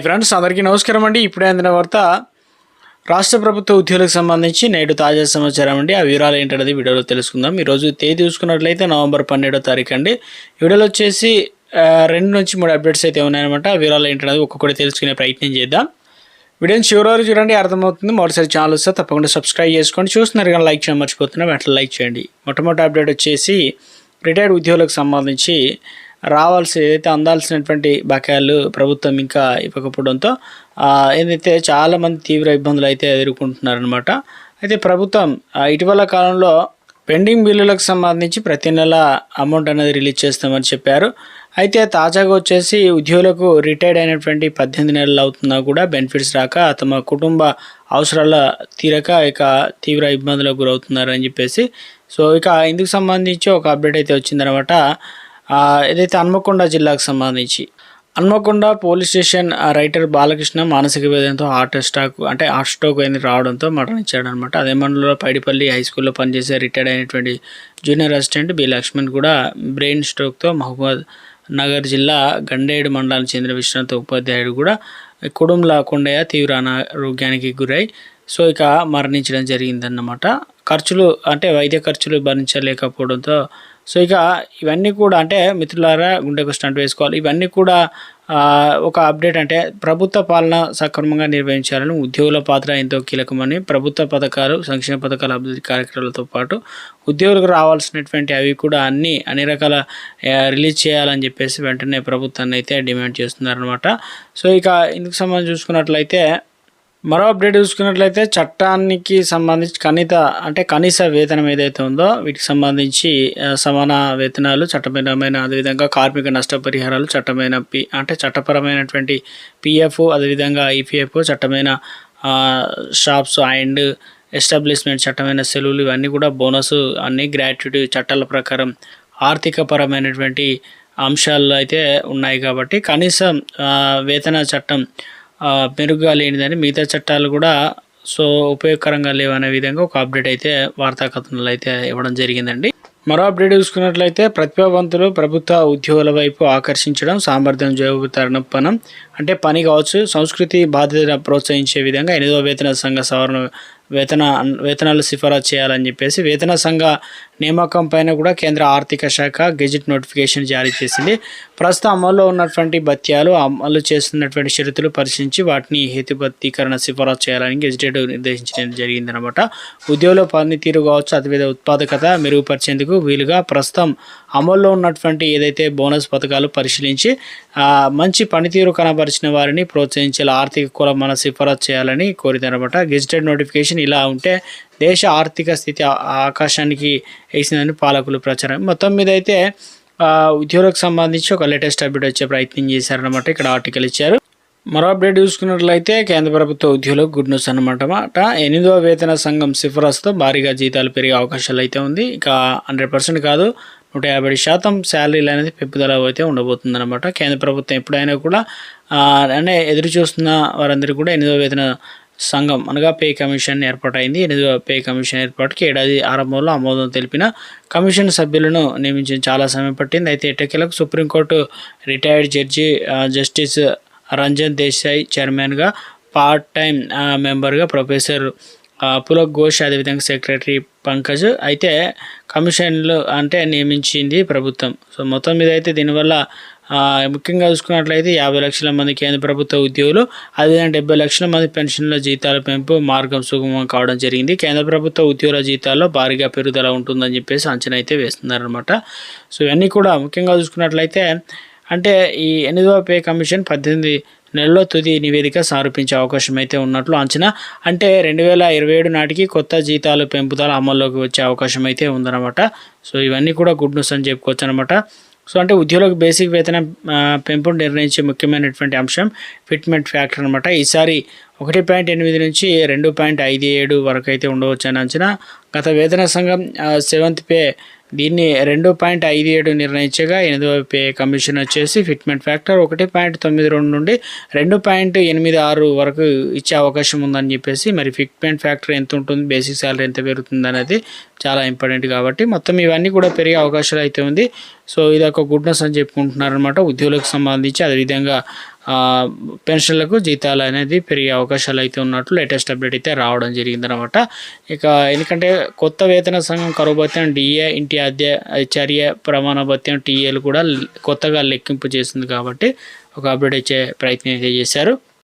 Friends అందరికీ నమస్కారం అండి. ఇప్పుడే అందిన వార్త రాష్ట్ర ప్రభుత్వ ఉద్యోగులకు సంబంధించి నేడు తాజా సమాచారం అండి. ఆ వివరాలు ఏంటనేది వీడియోలో తెలుసుకుందాం. ఈరోజు తేదీ చూసుకున్నట్లయితే నవంబర్ పన్నెండో తారీఖు అండి. ఈ వీడియోలో వచ్చేసి రెండు నుంచి మూడు అప్డేట్స్ అయితే ఉన్నాయన్నమాట. ఆ వివరాలు ఏంటనేది ఒక్కొక్కటి తెలుసుకునే ప్రయత్నం చేద్దాం. వీడియోని చివరి చూడండి అర్థమవుతుంది. మొదటిసారి ఛానల్ వస్తే తప్పకుండా సబ్స్క్రైబ్ చేసుకోండి. చూస్తున్నారు కానీ లైక్ చేయడం మర్చిపోతున్నా వెంటనే లైక్ చేయండి. మొట్టమొదటి అప్డేట్ వచ్చేసి రిటైర్డ్ ఉద్యోగులకు సంబంధించి రావాల్సి ఏదైతే అందాల్సినటువంటి బకాయిలు ప్రభుత్వం ఇంకా ఇవ్వకపోవడంతో ఏదైతే చాలామంది తీవ్ర ఇబ్బందులు అయితే ఎదుర్కొంటున్నారనమాట అయితే ప్రభుత్వం ఇటీవల కాలంలో పెండింగ్ బిల్లులకు సంబంధించి ప్రతి నెల అమౌంట్ అనేది రిలీజ్ చేస్తామని చెప్పారు. అయితే తాజాగా వచ్చేసి ఉద్యోగులకు రిటైర్డ్ అయినటువంటి పద్దెనిమిది నెలలు అవుతున్నా కూడా బెనిఫిట్స్ రాక తమ కుటుంబ అవసరాల తీరక ఇక తీవ్ర ఇబ్బందులకు గురవుతున్నారని చెప్పేసి సో ఇక ఇందుకు సంబంధించి ఒక అప్డేట్ అయితే వచ్చిందనమాట ఏదైతే హన్మకొండ జిల్లాకు సంబంధించి Hanmakonda police station writer Balakrishna మానసిక వేదనతో హార్ట్ స్టాక్ అంటే హార్ట్ స్ట్రోక్ అయింది రావడంతో మరణించాడు అనమాట అదే మండలంలో పైడిపల్లి హై స్కూల్లో పనిచేసే రిటైర్డ్ అయినటువంటి జూనియర్ అసిస్టెంట్ బి లక్ష్మణ్ కూడా బ్రెయిన్ స్ట్రోక్తో మహబూబాద్ నగర్ జిల్లా గండేడు మండలానికి చెందిన విశ్రాంత ఉపాధ్యాయుడు కూడా కుడుంల కొండయ్య తీవ్ర అనారోగ్యానికి గురై సో ఇక మరణించడం జరిగిందన్నమాట. ఖర్చులు అంటే వైద్య ఖర్చులు భరించలేకపోవడంతో సో ఇక ఇవన్నీ కూడా అంటే మిత్రులారా గుండెకు స్టంట్ వేసుకోవాలి. ఇవన్నీ కూడా ఒక అప్డేట్ అంటే ప్రభుత్వ పాలన సక్రమంగా నిర్వహించాలని ఉద్యోగుల పాత్ర ఎంతో కీలకమని ప్రభుత్వ పథకాలు సంక్షేమ పథకాల అభివృద్ధి కార్యక్రమాలతో పాటు ఉద్యోగులకు రావాల్సినటువంటి అవి కూడా అన్ని అన్ని రకాల రిలీజ్ చేయాలని చెప్పేసి వెంటనే ప్రభుత్వాన్ని అయితే డిమాండ్ చేస్తున్నారనమాట సో ఇక ఇందుకు సంబంధించి చూసుకున్నట్లయితే మరో అప్డేట్ చూసుకున్నట్లయితే చట్టానికి సంబంధించి కనీత అంటే కనీస వేతనం ఏదైతే ఉందో వీటికి సంబంధించి సమాన వేతనాలు చట్టపరమైన అదేవిధంగా కార్మిక నష్టపరిహారాలు చట్టమైన పి అంటే చట్టపరమైనటువంటి పిఎఫ్ అదేవిధంగా ఈపీఎఫ్ చట్టమైన షాప్స్ అండ్ ఎస్టాబ్లిష్మెంట్ చట్టమైన సెలవులు ఇవన్నీ కూడా బోనస్ అన్ని గ్రాట్యుటీ చట్టాల ప్రకారం ఆర్థికపరమైనటువంటి అంశాలు అయితే ఉన్నాయి కాబట్టి కనీసం వేతన చట్టం మెరుగ్గా లేనిదని మిగతా చట్టాలు కూడా సో ఉపయోగకరంగా లేవనే విధంగా ఒక అప్డేట్ అయితే వార్తా కథనాలు అయితే ఇవ్వడం జరిగిందండి. మరో అప్డేట్ చూసుకున్నట్లయితే ప్రతిభావంతులు ప్రభుత్వ ఉద్యోగుల వైపు ఆకర్షించడం సామర్థ్యం జోగుతరణపనం అంటే పని కావచ్చు సంస్కృతి బాధ్యతను ప్రోత్సహించే విధంగా ఎనిమిదవ వేతన సంఘ సవరణ వేతన వేతనాలు సిఫారసు చేయాలని చెప్పేసి వేతన సంఘ నియామకం పైన కూడా కేంద్ర ఆర్థిక శాఖ గెజిట్ నోటిఫికేషన్ జారీ చేసింది. ప్రస్తుతం అమల్లో ఉన్నటువంటి భత్యాలు అమలు చేస్తున్నటువంటి షరతులు పరిశీలించి వాటిని హేతుబద్ధీకరణ సిఫారసు చేయాలని గెజిటెడ్ నిర్దేశించడం జరిగిందనమాట ఉద్యోగుల పనితీరు కావచ్చు అతివేద ఉత్పాదకత మెరుగుపరిచేందుకు వీలుగా ప్రస్తుతం అమల్లో ఉన్నటువంటి ఏదైతే బోనస్ పథకాలు పరిశీలించి మంచి పనితీరు కనబరిచిన వారిని ప్రోత్సహించేలా ఆర్థిక కులమన సిఫారసు చేయాలని కోరిందనమాట గెజిటెడ్ నోటిఫికేషన్ ఇలా ఉంటే దేశ ఆర్థిక స్థితి ఆకాశానికి వేసిందని పాలకులు ప్రచారం. మొత్తం మీద అయితే ఉద్యోగులకు సంబంధించి ఒక లేటెస్ట్ అప్డేట్ వచ్చే ప్రయత్నం చేశారనమాట ఇక్కడ ఆర్టికల్ ఇచ్చారు. మరో అప్డేట్ చూసుకున్నట్లయితే కేంద్ర ప్రభుత్వ ఉద్యోగులకు గుడ్ న్యూస్ అనమాట మాట ఎనిమిదవ వేతన సంఘం సిఫారసుతో భారీగా జీతాలు పెరిగే అవకాశాలు అయితే ఉంది. ఇక హండ్రెడ్ పర్సెంట్ కాదు నూట యాభై శాతం శాలరీలు అనేది పెంపుదల అయితే ఉండబోతుంది అనమాట కేంద్ర ప్రభుత్వం ఎప్పుడైనా కూడా అంటే ఎదురు చూస్తున్న వారందరూ కూడా ఎనిమిదవ వేతన సంఘం అనగా పే కమిషన్ ఏర్పాటైంది. ఎనిమిదవ పే కమిషన్ ఏర్పాటుకి ఏడాది ఆరంభంలో ఆమోదం తెలిపిన కమిషన్ సభ్యులను నియమించిన చాలా సమయం పట్టింది. అయితే ఎట్టకేలకు supreme court retired judge justice Ranjan Desai చైర్మన్గా పార్ట్ టైం మెంబర్గా ప్రొఫెసర్ పులక్ ఘోష్ అదేవిధంగా సెక్రటరీ పంకజ్ అయితే కమిషన్లు అంటే నియమించింది ప్రభుత్వం. సో మొత్తం మీద అయితే దీనివల్ల ముఖ్యంగా చూసుకున్నట్లయితే యాభై లక్షల మంది కేంద్ర ప్రభుత్వ ఉద్యోగులు అదేవిధంగా డెబ్బై లక్షల మంది పెన్షన్ల జీతాల పెంపు మార్గం సుగమం కావడం జరిగింది. కేంద్ర ప్రభుత్వ ఉద్యోగుల జీతాల్లో భారీగా పెరుగుదల ఉంటుందని చెప్పేసి అంచనా అయితే వేస్తున్నారనమాట సో ఇవన్నీ కూడా ముఖ్యంగా చూసుకున్నట్లయితే అంటే ఈ ఎనిమిదవ పే కమిషన్ పద్దెనిమిది నెలలో తుది నివేదిక సమర్పించే అవకాశం అయితే ఉన్నట్లు అంచనా. అంటే రెండు వేల ఇరవై ఏడు నాటికి కొత్త జీతాలు పెంపుదల అమల్లోకి వచ్చే అవకాశం అయితే ఉందన్నమాట. సో ఇవన్నీ కూడా గుడ్ న్యూస్ అని చెప్పుకోవచ్చు అనమాట సో అంటే ఉద్యోగులకు బేసిక్ వేతనం ఆ, పెంపును నిర్ణయించే ముఖ్యమైనటువంటి అంశం ఫిట్మెంట్ ఫ్యాక్టర్ అనమాట ఈసారి ఒకటి పాయింట్ ఎనిమిది నుంచి రెండు పాయింట్ ఐదు ఏడు వరకు అయితే ఉండవచ్చు అని అంచనా. గత వేతన సంఘం సెవెంత్ పే దీన్ని రెండు పాయింట్ ఐదు ఏడు నిర్ణయించగా ఎనిమిదవ పే కమిషన్ వచ్చేసి ఫిట్మెంట్ ఫ్యాక్టర్ ఒకటి పాయింట్ తొమ్మిది రెండు నుండి రెండు పాయింట్ ఎనిమిది ఆరు వరకు ఇచ్చే అవకాశం ఉందని చెప్పేసి మరి ఫిట్మెంట్ ఫ్యాక్టర్ ఎంత ఉంటుంది బేసిక్ శాలరీ ఎంత పెరుగుతుంది అనేది చాలా ఇంపార్టెంట్ కాబట్టి మొత్తం ఇవన్నీ కూడా పెరిగే అవకాశాలు అయితే ఉంది. సో ఇది ఒక గుడ్నెస్ అని చెప్పుకుంటున్నారనమాట ఉద్యోగులకు సంబంధించి అదేవిధంగా పెన్షన్లకు జీతాలు అనేది పెరిగే అవకాశాలు అయితే ఉన్నట్లు లేటెస్ట్ అప్డేట్ అయితే రావడం జరిగింది అనమాట ఇక ఎందుకంటే కొత్త వేతన సంఘం కరువు భత్యం డిఏ ఇంటి అధ్య చర్య ప్రమాణ భత్యం టీఏలు కూడా కొత్తగా లెక్కింపు చేసింది కాబట్టి ఒక అప్డేట్ ఇచ్చే ప్రయత్నం అయితే చేశారు.